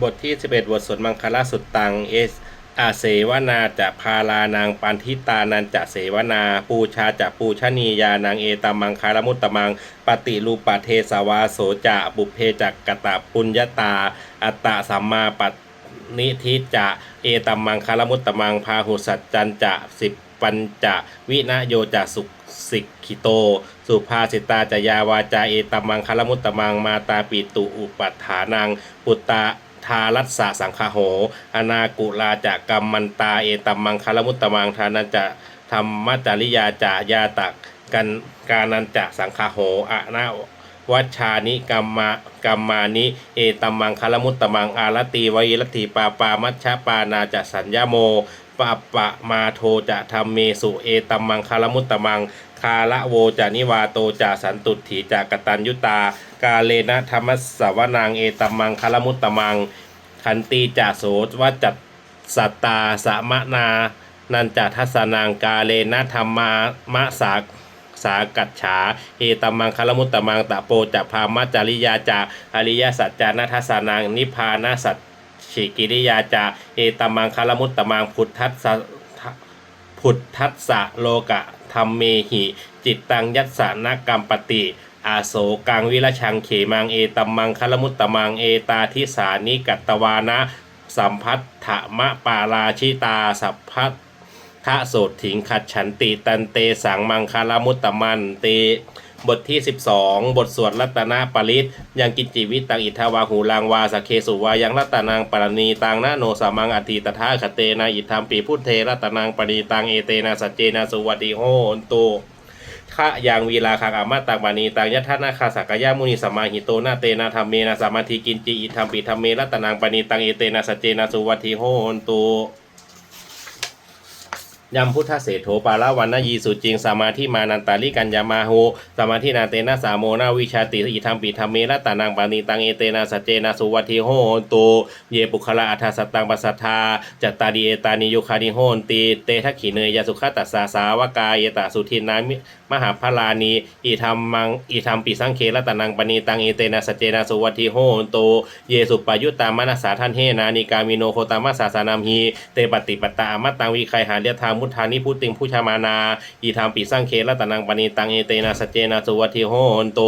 บทที่ 11 บทสวดมังคลาสุตตัง เอสอาเสวนาจะพาลานางปันทิตานันจะเสวนา ปูชาจะปูชนียานางเอตมังคารมุตตมัง ปฏิรูปเทสวาโสจะบุพเพจักกตะปุญญาตา อัตตะสัมมาปนิทิจะเอตัมมังคารมุตตมังพาหุสัจจันจะสิบปัญจะวินโยจะสุสิกขิโต สุภาสิตาจยาวาจาเอตัมมังคารมุตตมังมาตาปิตุอุปัฏฐานังปุตตา ทารัสสะสังคโห อนากุลาจะกรรมมันตาเอตัมมังคารมุตตมังทานันจะธรรมจริยาจะยาตักกันกานันจะสังคโหอะนาวัชานิกรรมากรรมานิ เอตัมมังคารมุตตมังอารตีวยิรติปาปามัชฌปานาจะสัญญาโมปะปะมาโทจะธรรมเมสุเอตัมมังคารมุตตมัง คาละโวจานิวาโตจาสันตุถีจากตัญยุตา กาเลนะธรรมสสวนางเอตมังคารมุตตมังขันตีจาโสวจัตสัตตาสมะนา นันจัทัสนางกาเลนะธรรมามะสาสากัจฉาเอตมังคารมุตตมังตะโปจะพามัจจริยาจาอริยสัจจานัทสสนางนิพานาสัจฉิกิริยาจาเอตมมังคารมุตตมังพุทธัสสะพุทธัสสะโลกะ ธรรมเมหิ จิตตังยัสสานกรรมปติอาโศกังวิรชังเขมังเอตัมมังคลมุตตมังเอตาทิสานิกัตตวานะ สัมพัทธมะปาราชิตาสัพพัททะโสถิงขัดฉันติตันเตสังมังคลมุตตมันเต บทที่ 12 บทสวดรัตนาปริตยังกิจจิวิตังอิทาวาหูลังวาสเคสุวายังรัตนางปรณีตังนาโนสามังอติตถาคเตนะอิทัมปีพุทเทรัตนางปรณีตังเอเตนะสัจเจนะสุวัติโหนตุขะยังวีลาคังอามาตังบานีตังยัทนาคาสักยามุนิสมมาหิโตนาเตนะธรรมเมนะสามาธิกินจิอิทัมปีธรรมเมรัตนางปรณีตังเอเตนะสัจเจนะสุวัติโหนตุ ยำพุทธเสโถปาละวันนายีสุจริงสมาธิมานันตาลิกัญญามาโหสมาธินาเตนะสามโมนาวิชาติอิธรรมปิธรรมเมรตานังปานีตังเอเตนะสัจเจนะสุวัติโหนตุเยปุคละอัฏฐสตังปัสสัทธาจัตตาดีเอตานิยุคานิโหนติเตทักขิเนยยสุขตัสสาสาวกายตาสุทินามิมหาพลานีอิธรรมมังอิธรรมปิสังเครัตนังปณีตังเอเตนะสัจเจนะสุวัติโหนตุเยสุปายุตตามนัสสาทันเฮนานิกามิโนโคตามัสสาสานามีเตปฏิปตาอมัตตังวิไคหาเรียทามพุทธานิพุติงผู้ชามานาอีธรรมปิสังเครัตนังปณีตังเอเตนะสเจนะสุวัติโหนโต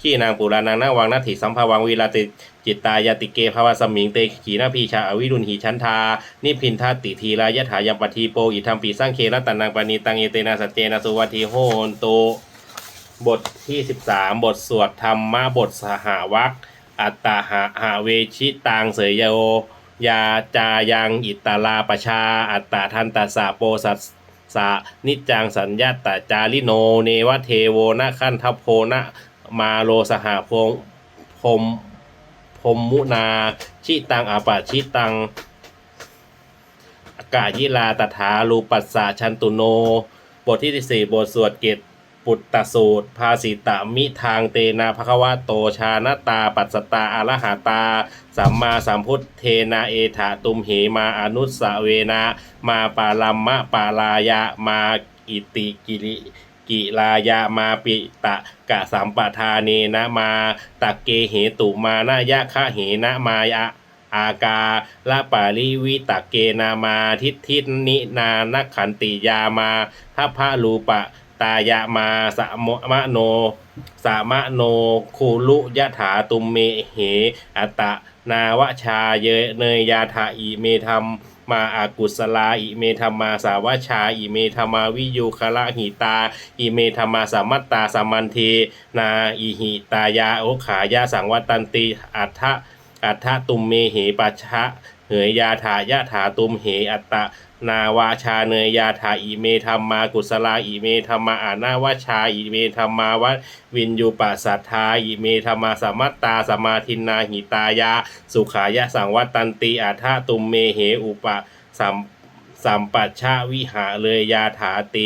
ขี้นางปุรานังนาวังนาถิสัมภวังวิลาติจิตตายติเกภาวสมิงเตขีนาพีชาอวิรุณหีชันทา นิพินทาติทีรายถายัมปทีโปอิธรรมปีสร้างเครัตนังปณีตังเอเตนะสเจนะสุวัติโหนโต บทที่ 13 บทสวดธรรมะบทสหวัคอัตตาหาหาเวชิตังเสยโย ยาจายังอิตาลาปชา อัตตาทันตสะโปสัสสะนิจจังสัญญาตตาจาริโน เนวเทโวนะขันทัพโพนะมาโลสหพงพมพมมุนา ชิตังอาปาชิตังอากายิลาตถาลูปัสสะชันตุโน บทที่สี่บทสวดเกต ปุตตสูตร ภาสิตามิทางเตนาภควะโตชานตา ปัสสตาอรหาตา สัมมาสัมพุทเทนาเอถาตุมเหมาอนุสเวนะมาปาลัมมะปาลายะมาอิติกิริกิลายะมาปิตะกะสัมปทาเนนะมาตะเกเหตุมานายะคะเหนะมายะอากาละปาริวิตะเกนามาทิฏฐินินานักขันติยามาทัพพะรูปะ ตายะมาสะมะมะโนสามะโนคูลุยะถาตุมเมเหอัตะนาวชาเยเนยยาถาอิเมธรรมมาอากุศลาอิเมธรรมาสาวชาอิเมธรรมาวิยุคละหิตา อิเมธรรมาสัมมัตตาสัมมันเทนาอิหิตายาโอขายาสังวัตันติอัฏฐะอัฏฐตุมเมเหปัชชะ เหยยาถายะถาตุมเหอัตตะนาวาชาเนยยาถาอิเมธรรมากุศลาอิเมธรรมาอานาวชาอิเมธรรมาวะวินยูปัสสัทธาอิเมธรรมาสมมัตตาสมาทินนาหิตายะสุขายะสังวัตันติอัฏฐตุมเมเหอุปสัมสัมปัชชะวิหาเลยยาถาเต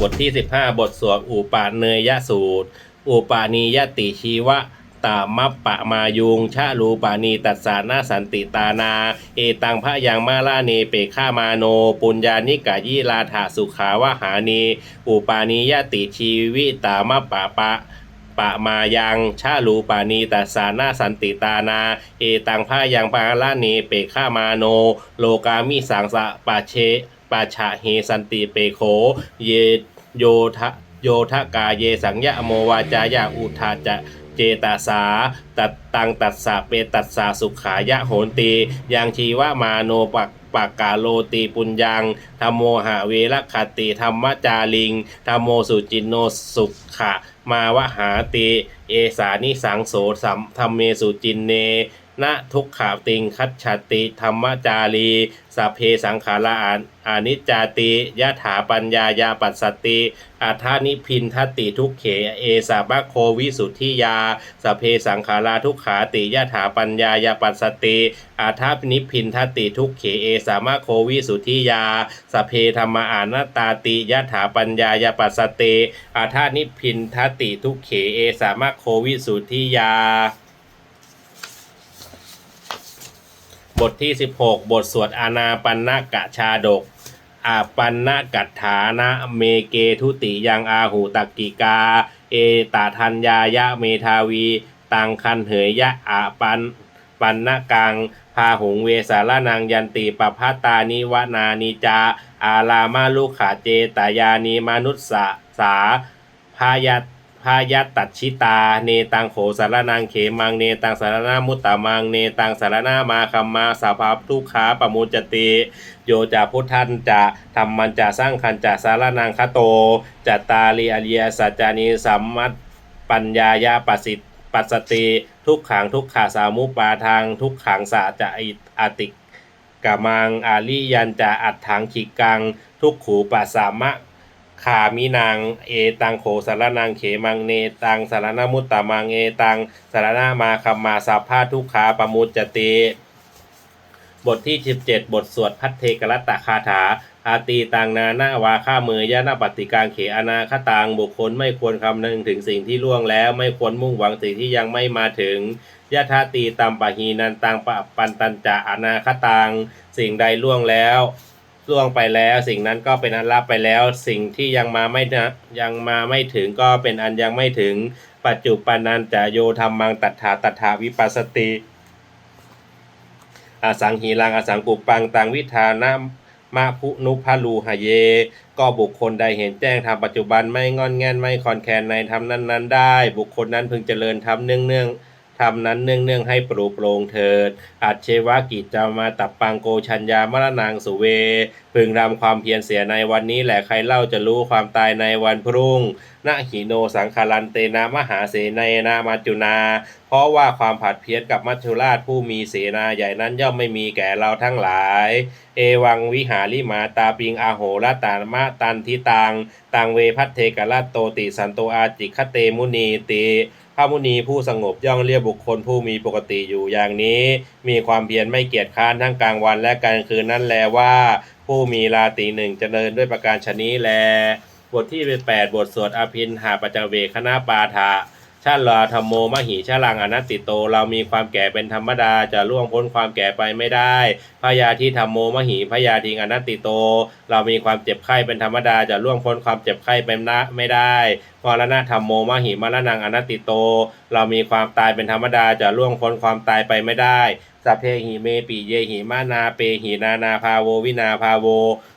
บทที่ 15 บทสวดอุปาเนยยสูตร อุปาณียติชีวะตามัปปะมายุงชาลูปานีตัสสานาสันติตานา เอตังพระยังมาลาเนเปข้ามาโน ปุญญานิกายิลาถาสุขาวหานีอุปาณียติชีวิตามัปปะปะปะมายังชาลูปานีตัสสานาสันติตานา เอตังพายังปาลาเนเปข้ามาโน โลกามิสังสะปาเชปาชะเฮสันติเปโข เยโยทะ โยทะกาเยสังยะโมวาจายาอุทาจะเจตาสาตัดตังตัสสะเปตัสสะสุขายะโหนตียังชีวะมาโนปักปักกาโลตีปุญญังธรรมโมหะเวรคติธรรมจาริงธรรมโมสุจินโนสุขะ มาวหาติ เอสานิสังโสสัมธรรมเมสุจินเน นะทุกขาติงคัจฉติธรรมจารีสัพเพสังขาราอาอนิจจาติยะถาปัญญายาปัสสติอัฏานิพินทติทุกเขเอสาบะโควิสุทธิยาสัพเพสังขาราทุกขาติยะถาปัญญายาปัสสติอัฏานิพินทติทุกเขเอสามะโควิสุทธิยาสัพเพธรรมอานัตาติยะถาปัญญายาปัสสติอัฏานิพินทติทุกเขเอสามะโควิสุทธิยา บทที่ 16 บทสวดอานาปันนกะชาดกอาปันนกัตถานะเมเกทุติยังอาหูตักกิกา เอตาทัญญายะเมทาวี ตังคันเหยยะอาปันปันนกังพาหุงเวสารนังยันติปพัตานิวนานิจา อาลามาลุขาเจตายานีมนุสสสาพายต พายัตตัดชิตา เนตังโขสารนังเขมัง เนตังสารนามุตตามัง เนตังสารนามาคัมมาสาภาพทุกขาปมุจจติ โยจะพุทธันจะธรรมันจะสร้างคันจะสารนังคโตจัตตาลีอริยสัจจานิสัมมัตปัญญายาปสิตปัสติ ทุกขังทุกขาสามุปาทางทุกขังสะจะอิอติกะมังอาลิยันจะอัดถังขิกัง ทุกขูปัสสามะ ขามินางเอตังโขสารนังเขมังเนตังสารนามุตตามังเอตังสารนามาคัมมาสัพพาทุกขาปมุจจติ บทที่ 17 บทสวดพัทเทกรัตตคาถา อาตีตังนานาวาข้ามือยะนาปฏิการเขอนาคตังบุคคลไม่ควรคำนึงถึงสิ่งที่ล่วงแล้วไม่ควรมุ่งหวังสิ่งที่ยังไม่มาถึงยะทาตีตัมปะหีนันตังปะปันตันจะอนาคตัง สิ่งใดล่วงแล้ว ล่วงไปแล้ว สิ่งนั้นก็เป็นอันลับไปแล้ว สิ่งที่ยังมาไม่นะยังมาไม่ถึงก็เป็นอันยังไม่ถึง ปัจจุปันนันจะโยธรรมังตัฏฐาตัฏฐาวิปัสสติอสังหีรังอสังกุปังตังวิธานะมาพุนุพาลูหะเย ก็บุคคลใดเห็นแจ้งทำปัจจุบันไม่งอนแงนไม่คอนแคนในธรรมนั้นได้ บุคคลนั้นพึงเจริญธรรมเนื่องเนื่อง ธรรมนั้นเนื่องเนื่องๆให้ปรูโปรงเถิด อัจเชวกิจจามาตับปังโกชัญญามรณางสุเว พึงทำความเพียรเสียในวันนี้แหละใครเล่าจะรู้ความตายในวันพรุ่งนะหิโนสังคารันเตนะมหาเสนยนามาจุนา เพราะว่าความผัดเพี้ยนกับมัจจุราชผู้มีเสนาใหญ่นั้นย่อมไม่มีแก่เราทั้งหลาย เอวังวิหาริมาตาปิงอาโหรตานมะตันทิตัง ตังเวพัทเทกะละโตติสันโตอาจิคเตมุนีติ พระมุนีผู้สงบย่องเรียกบุคคลผู้มีปกติอยู่อย่างนี้ มีความเพียรไม่เกียจค้านทั้งกลางวันและกลางคืนนั่นแลว่า ผู้มีราตรีหนึ่งเจริญด้วยประการชนี้แล บทที่เป็นแปดบทสวดอภินหาปัจจเวคณะปาฐะชาลาธรรมโมมหิชาลังอนัตติโต เรามีความแก่เป็นธรรมดาจะล่วงพ้นความแก่ไปไม่ได้พยาธิธรรมโมมหิพยาธิอนัตติโต เรามีความเจ็บไข้เป็นธรรมดาจะล่วงพ้นความเจ็บไข้ไปไม่ได้มรณะธรรมโมมหิมรณังอนัตติโต เรามีความตายเป็นธรรมดาจะล่วงพ้นความตายไปไม่ได้สัพเพหิเมปีเยหิมานาเปหินานาภาโววินาภาโว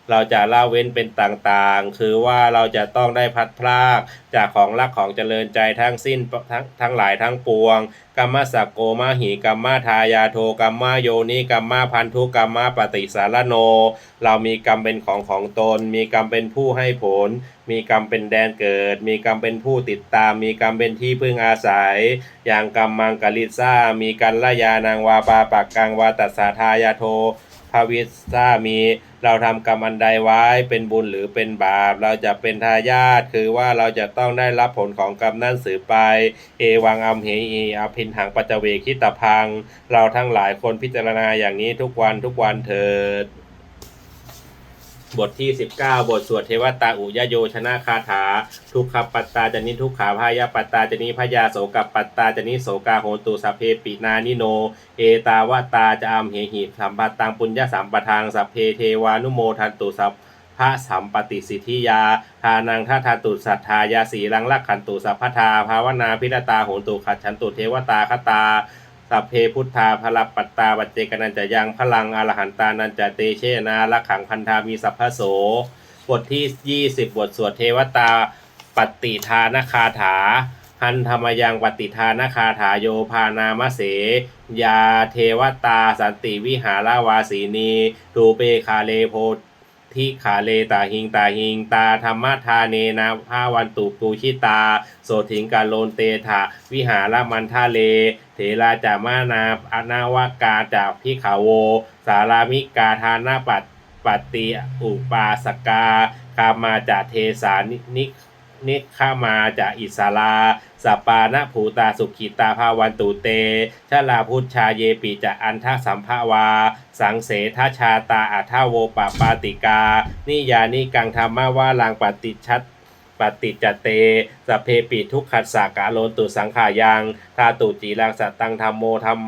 เราจะละเว้นเป็นต่างๆ คือว่าเราจะต้องได้พัดพลากจากของรักของเจริญใจทั้งสิ้นทั้งทั้งหลายทั้งปวง กัมมสักโกมาหิกัมมาทายาโทกัมมาโยนิกัมมาพันธุกัมมาปฏิสารโน เรามีกรรมเป็นของของตน มีกรรมเป็นผู้ให้ผล มีกรรมเป็นแดนเกิด มีกรรมเป็นผู้ติดตาม มีกรรมเป็นที่พึ่งอาศัย อย่างกรรมมังกลิซ่ามีกันละยานางวาปาปักกังวาตัสสาทายาโท พระวิสถ้ามีเราทำกรรมอันใดไว้เป็นบุญหรือเป็นบาป เราจะเป็นทายาทคือว่าเราจะต้องได้รับผลของกรรมนั่นสืบไป เอวังอัมเหอีอภินหังปัจจเวคิตพัง เราทั้งหลายคนพิจารณาอย่างนี้ทุกวันทุกวันเถิด บทที่ 19 บทสวดเทวตาอุยโยชนะคาถา ทุกขปัตตาจนิทุกขาพายาปัตตาจนิพยาโสกปัตตาจนิโสกาโหตุสัพเพปินานิโน เอตาวตาจะอัมเหหิสัมปัตตังปุญญาสัมปทางสัพเพเทวานุโมทันตุสัพพระสัมปติสิทธิยา ทานังท่าทาตุสัทธายาสีลังลักขันตุสัพพทาภาวนาพิรตาโหตุขัดฉันตุเทวตาคตา สัพเพพุทธาพลปัตตาปัจเจกนันจะยังพลังอรหันตานันจะเตเชนาละขังพันธามีสัพพโส บทที่ 20 บทสวดเทวตาปฏิทานคาถา หันธรรมยังปฏิทานคาถาโยพานามเส ยาเทวตาสันติวิหาราวาสีนีรูเปคาเลโพ ทิขาเลตาหิงตาหิงตาธรรมทาเนนะภาวันตุปูชิตา โสถิงกาโลนเตถะวิหารมันทาเล เถราจามานาอนาวากาจากพิขาโว สารามิกาทานาปัตปติอุปาสกา คามาจาเทสานิ นินิขามาจากอิสาลาสปานะภูตาสุขิตาภาวันตุเตชลาพุทชาเยปิจะอันทสัมภาวา สังเสทชาตาอัทาโวปปาติกา นิยานิกังธรรมว่าลังปฏิชัตปฏิจเตสเพปิทุกขัสสากาโลนตุสังขายังทาตุจีรังสัตตังธรรมโมธรรม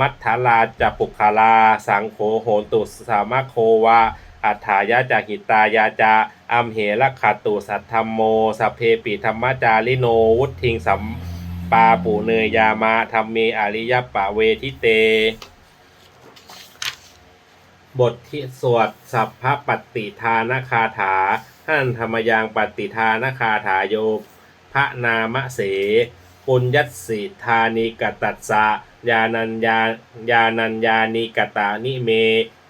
มัทธาลาจะปุคาลาสังโฆโหนตุสามะโควา อัฏฐายาจากหิตายาจาอัมเหระขัตตุสัทธรรมโมสพเพปิธรรมจาริโนวุทิงสัมปาปูเนยยามาธรรมเมอริยปะเวทิเต บทที่สวดสัพพปฏิทานคาถาท่านธรรมยังปฏิทานคาถาโยพระนามเสปุญญสิธานิกตัสสะยานัญญายานัญญานิกตานิเม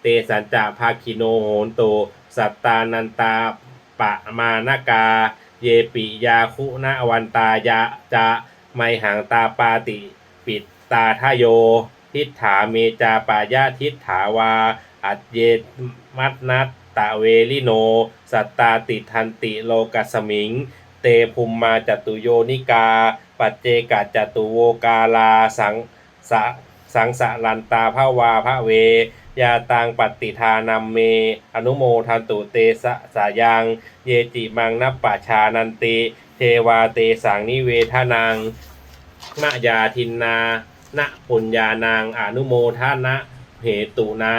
เตสัญจะภาคิโนโหนตุสัตตานันตาปะมานากา เยปิยาคุณวันตายะจะไมหังตาปาติปิดตาทโย ทิฏฐาเมจาปายาทิฏฐาวา อัจเยมัตนัตตะเวลิโน สัตตาติทันติโลกัสมิง เตภุมมาจตุโยนิกา ปัจเจกจจตุโวกาลาสังสะสังสะลันตาภาวาภเว ยาตังปฏิทานัมเม อนุโมทันตุเตสะสายัง เยจิมังนัปปะชานันติ เทวาเตสังนิเวทานังมะยาทินนานะปุญญานางอนุโมทานะเหตุนา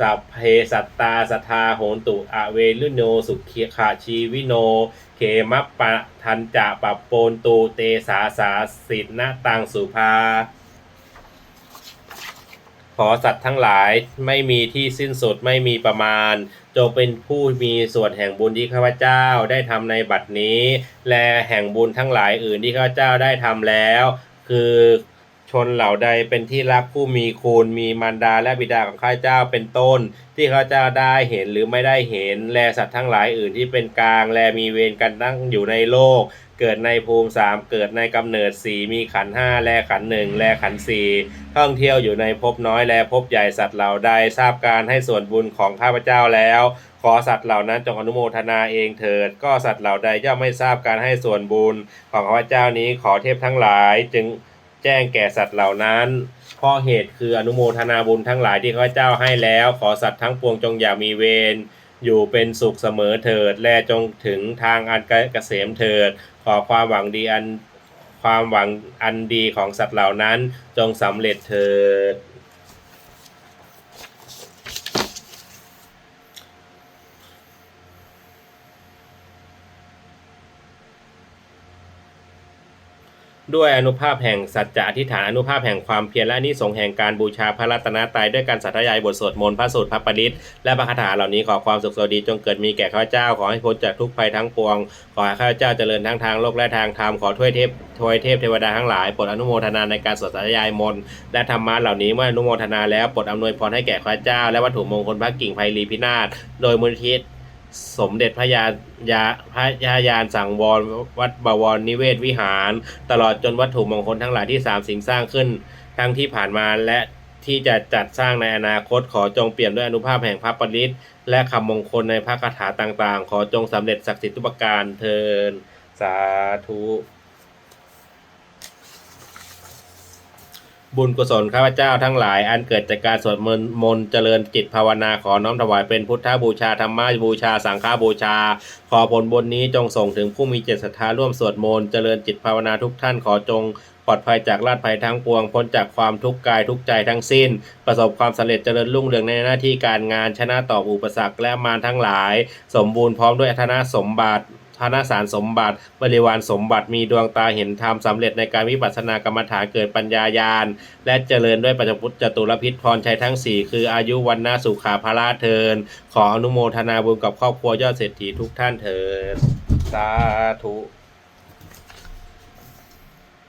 สัพเพสัตตาสทาโหนตุอเวลุโนสุขีขาชีวิโน เขมปะทันจะปปโปนตูเตสาสาสินนตังสุภา ขอสัตว์ทั้งหลายไม่มีที่สิ้นสุดไม่มีประมาณ จงเป็นผู้มีส่วนแห่งบุญที่ข้าพเจ้าได้ทำในบัดนี้ และแห่งบุญทั้งหลายอื่นที่ข้าพเจ้าได้ทำแล้ว คือ ชนเหล่าใดเป็นที่รักผู้มีคุณมีมารดาและบิดาของข้าพเจ้าเป็นต้น ที่ข้าพเจ้าได้เห็นหรือไม่ได้เห็น แลสัตว์ทั้งหลายอื่นที่เป็นกลาง แลมีเวรกันตั้งอยู่ในโลก เกิดในภูมิสามเกิดในกำเนิดสี่มีขันห้าแลขันหนึ่งแลขันสี่ท่องเที่ยวอยู่ในภพน้อยแลภพใหญ่สัตว์เหล่าใดทราบการให้ส่วนบุญของข้าพเจ้าแล้วขอสัตว์เหล่านั้นจงอนุโมทนาเองเถิด ก็สัตว์เหล่าใดย่อมไม่ทราบการให้ส่วนบุญของข้าพเจ้านี้ขอเทพทั้งหลายจึง แจ้งแก่สัตว์เหล่านั้นข้อเหตุคืออนุโมทนาบุญทั้งหลายที่ข้าเจ้าให้แล้ว ขอสัตว์ทั้งปวงจงอย่ามีเวรอยู่เป็นสุขเสมอเถิด และจงถึงทางอันเกษมเถิด ขอความหวังดีอันความหวังอันดีของสัตว์เหล่านั้นจงสำเร็จเถิด ด้วยอนุภาพแห่งสัจจะอธิษฐานอนุภาพแห่งความเพียรและนิสงแห่งการบูชาพระรัตนตรัยด้วยการสัทยายบทสวดมนต์พระสูตรพระปริตและพระคาถาเหล่านี้ขอความสุขสวัสดีจงเกิดมีแก่ข้าพเจ้าขอให้พ้นจากทุกภัยทั้งปวง ขอให้ข้าพเจ้าเจริญทั้งทางโลกและทางธรรมขอถ้วยเทพทวยเทพเทวดาทั้งหลายโปรดอนุโมทนาในการสวดสัทยายมนต์และธรรมะเหล่านี้เมื่ออนุโมทนาแล้วโปรดอำนวยพรให้แก่ข้าพเจ้า และวัตถุมงคลพระกิ่งไพลีพินาศโดยมูลทิศ สมเด็จพระยายาพระยายานสังวรวัดบวรนิเวศวิหาร ตลอดจนวัตถุมงคลทั้งหลายที่สามสิ่งสร้างขึ้น ทั้งที่ผ่านมาและที่จะจัดสร้างในอนาคตขอจงเปลี่ยนด้วยอนุภาพแห่งพระปริตและคำมงคลในพระคาถาต่างๆ ขอจงสำเร็จศักดิ์สิทธิ์ทุกประการเทินสาธุ บุญกุศลข้าพเจ้าทั้งหลาย อันเกิดจากการสวดมนต์มนเจริญจิตภาวนาขอน้อมถวายเป็นพุทธบูชาธรรมบูชา สังฆบูชา ขอผลบุญนี้จงส่งถึงผู้มีเจตศรัทธาร่วมสวดมนต์เจริญจิตภาวนาทุกท่านขอจงปลอดภัยจากลาดภัยทั้งปวง พ้นจากความทุกข์กายทุกใจทั้งสิ้น ประสบความสำเร็จเจริญรุ่งเรืองในหน้าที่การงานชนะต่ออุปสรรคและมารทั้งหลาย สมบูรณ์พร้อมด้วยอัธนสมบัติ ธนสารสมบัติ บริวารสมบัติมีดวงตาเห็นธรรมสำเร็จในการวิปัสสนากรรมฐานเกิดปัญญาญาณ และเจริญด้วยปัจจุพุทธจตุรพิษพรชัยทั้ง 4 คืออายุวันนาสุขาภราเทิน ขออนุโมทนาบุญกับครอบครัวยอดเศรษฐีทุกท่านเถิดสาธุ